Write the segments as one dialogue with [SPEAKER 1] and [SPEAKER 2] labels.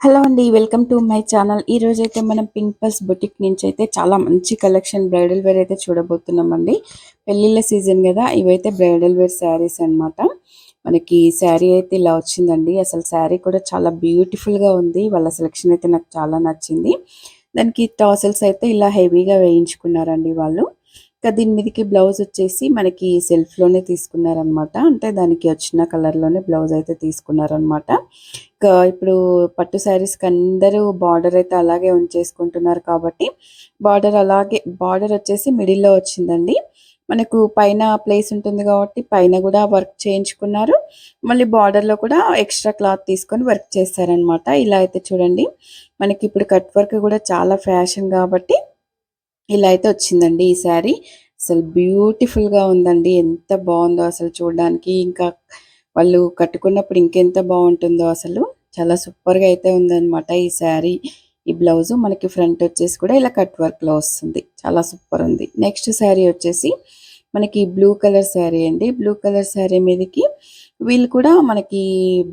[SPEAKER 1] Hello అండి welcome to my channel ఈ రోజు అయితే మనం పింక్ పల్స్ బొటిక్ నుంచి అయితే చాలా మంచి కలెక్షన్ బ్రైడల్ వేర్ అయితే చూడబోతున్నాం అండి పెళ్ళిళ్ళ సీజన్ కదా ఇవైతే బ్రైడల్ వేర్ శారీస్ అన్నమాట. మనకి శారీ అయితే ఇలా వచ్చిందండి. అసలు శారీ కూడా చాలా బ్యూటిఫుల్గా ఉంది. వాళ్ళ సెలెక్షన్ అయితే నాకు చాలా నచ్చింది. దానికి టాసల్స్ అయితే ఇలా హెవీగా వేయించుకున్నారండి వాళ్ళు. ఇంకా దీని మీదకి బ్లౌజ్ వచ్చేసి మనకి సెల్ఫ్లోనే తీసుకున్నారనమాట అంటే దానికి వచ్చిన కలర్లోనే బ్లౌజ్ అయితే తీసుకున్నారనమాట ఇంకా ఇప్పుడు పట్టు శారీస్కి అందరూ బార్డర్ అయితే అలాగే ఉంచేసుకుంటున్నారు కాబట్టి బార్డర్ అలాగే బార్డర్ వచ్చేసి మిడిల్లో వచ్చిందండి. మనకు పైన ప్లేస్ ఉంటుంది కాబట్టి పైన కూడా వర్క్ చేయించుకున్నారు. మళ్ళీ బార్డర్లో కూడా ఎక్స్ట్రా క్లాత్ తీసుకొని వర్క్ చేస్తారనమాట ఇలా అయితే చూడండి. మనకి ఇప్పుడు కట్ వర్క్ కూడా చాలా ఫ్యాషన్ కాబట్టి ఇలా అయితే వచ్చిందండి ఈ శారీ. అసలు బ్యూటిఫుల్గా ఉందండి. ఎంత బాగుందో అసలు చూడడానికి. ఇంకా వాళ్ళు కట్టుకున్నప్పుడు ఇంకెంత బాగుంటుందో అసలు చాలా సూపర్గా అయితే ఉందన్నమాట ఈ శారీ. ఈ బ్లౌజ్ మనకి ఫ్రంట్ వచ్చేసి కూడా ఇలా కట్ వర్క్లో వస్తుంది. చాలా సూపర్ ఉంది. నెక్స్ట్ శారీ వచ్చేసి మనకి బ్లూ కలర్ శారీ అండి. బ్లూ కలర్ శారీ మీదకి వీళ్ళు కూడా మనకి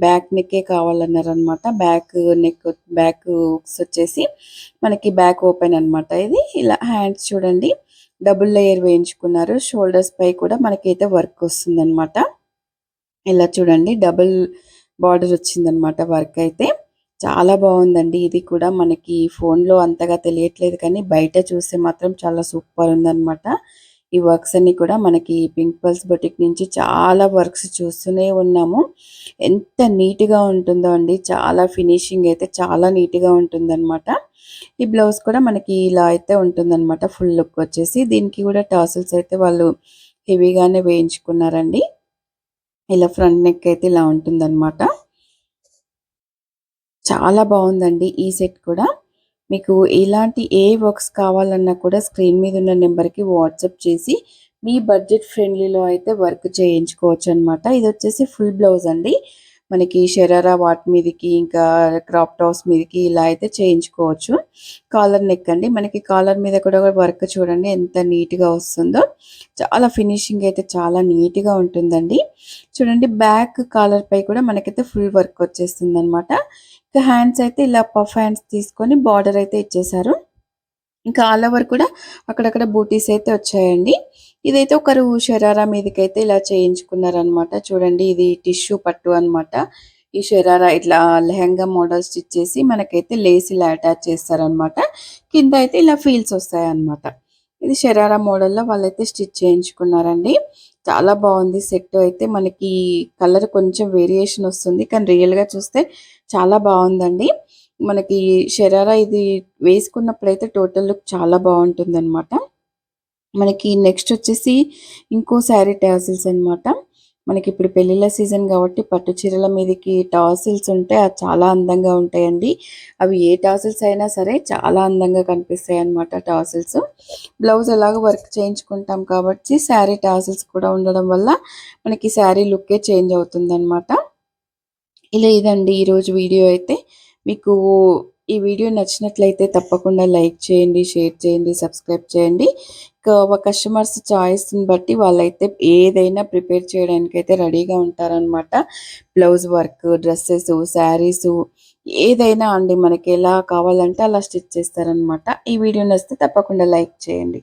[SPEAKER 1] బ్యాక్ నెక్కే కావాలన్నారు అనమాట బ్యాక్ నెక్ బ్యాక్ వచ్చేసి మనకి బ్యాక్ ఓపెన్ అనమాట ఇది ఇలా హ్యాండ్స్ చూడండి. డబుల్ లేయర్ వేయించుకున్నారు. షోల్డర్స్ పై కూడా మనకైతే వర్క్ వస్తుంది అనమాట ఇలా చూడండి. డబుల్ బార్డర్ వచ్చిందనమాట వర్క్ అయితే. చాలా బాగుందండి. ఇది కూడా మనకి ఫోన్లో అంతగా తెలియట్లేదు కానీ బయట చూస్తే మాత్రం చాలా సూపర్ ఉందనమాట ఈ వర్క్స్ అన్ని కూడా మనకి పింక్ పల్స్ బొటిక్ నుంచి చాలా వర్క్స్ చూస్తూనే ఉన్నాము. ఎంత నీట్గా ఉంటుందో అండి. చాలా ఫినిషింగ్ అయితే చాలా నీట్గా ఉంటుందన్నమాట. ఈ బ్లౌజ్ కూడా మనకి ఇలా అయితే ఉంటుందన్నమాట. ఫుల్ లుక్ వచ్చేసి. దీనికి కూడా టాసిల్స్ అయితే వాళ్ళు హెవీగానే వేయించుకున్నారండి. ఇలా ఫ్రంట్ నెక్ అయితే ఇలా ఉంటుందన్నమాట. చాలా బాగుందండి ఈ సెట్ కూడా. మీకు ఇలాంటి ఏ వర్క్స్ కావాలన్నా కూడా స్క్రీన్ మీద ఉన్న నెంబర్కి వాట్సాప్ చేసి మీ బడ్జెట్ ఫ్రెండ్లీలో అయితే వర్క్ చేయించుకోవచ్చు అనమాట ఇది వచ్చేసి ఫుల్ బ్లౌజ్ అండి. మనకి షరారా వాటి మీదకి ఇంకా క్రాప్ టాప్స్ మీదకి ఇలా అయితే చేయించుకోవచ్చు. కాలర్ నెక్ అండి. మనకి కాలర్ మీద కూడా వర్క్ చూడండి ఎంత నీట్గా వస్తుందో. చాలా ఫినిషింగ్ అయితే చాలా నీట్గా ఉంటుందండి. చూడండి బ్యాక్ కాలర్ పై కూడా మనకైతే ఫుల్ వర్క్ వచ్చేస్తుంది అనమాట ఇంకా హ్యాండ్స్ అయితే ఇలా పఫ్ హ్యాండ్స్ తీసుకొని బార్డర్ అయితే ఇచ్చేసారు. ఇంకా ఆల్ ఓవర్ కూడా అక్కడక్కడ బూటీస్ అయితే వచ్చాయండి. ఇదైతే ఒకరు షరారా మీదకైతే ఇలా చేయించుకున్నారనమాట చూడండి ఇది టిష్యూ పట్టు అనమాట ఈ షరారా ఇట్లా లెహంగా మోడల్ స్టిచ్ చేసి మనకైతే లేస్ ఇలా అటాచ్ చేస్తారనమాట కింద అయితే ఇలా ఫీల్స్ వస్తాయన్నమాట. ఇది షరారా మోడల్లో వాళ్ళైతే స్టిచ్ చేయించుకున్నారండి. చాలా బాగుంది. సెట్ అయితే మనకి కలర్ కొంచెం వేరియేషన్ వస్తుంది. కానీ రియల్గా చూస్తే చాలా బాగుందండి. మనకి షరారా ఇది వేసుకున్నప్పుడైతే టోటల్ లుక్ చాలా బాగుంటుంది అనమాట మనకి నెక్స్ట్ వచ్చేసి ఇంకో శారీ టాసిల్స్ అనమాట మనకి ఇప్పుడు పెళ్ళిళ్ళ సీజన్ కాబట్టి పట్టు చీరల మీదకి టాసిల్స్ ఉంటే అది చాలా అందంగా ఉంటాయండి. అవి ఏ టాసిల్స్ అయినా సరే చాలా అందంగా కనిపిస్తాయి అనమాట టాసిల్స్. బ్లౌజ్ ఎలాగో వర్క్ చేయించుకుంటాం కాబట్టి శారీ టాసిల్స్ కూడా ఉండడం వల్ల మనకి శారీ లుక్కే చేంజ్ అవుతుంది అనమాట ఇలా ఇదండి ఈరోజు వీడియో అయితే. మీకు ఈ వీడియో నచ్చినట్లయితే తప్పకుండా లైక్ చేయండి షేర్ చేయండి సబ్స్క్రైబ్ చేయండి. కస్టమర్స్ చాయిస్ని బట్టి వాళ్ళైతే ఏదైనా ప్రిపేర్ చేయడానికి అయితే రెడీగా ఉంటారనమాట బ్లౌజ్ వర్క్ డ్రెస్సెస్ శారీస్ ఏదైనా అండి మనకి ఎలా కావాలంటే అలా స్టిచ్ చేస్తారనమాట ఈ వీడియో నచ్చితే తప్పకుండా లైక్ చేయండి.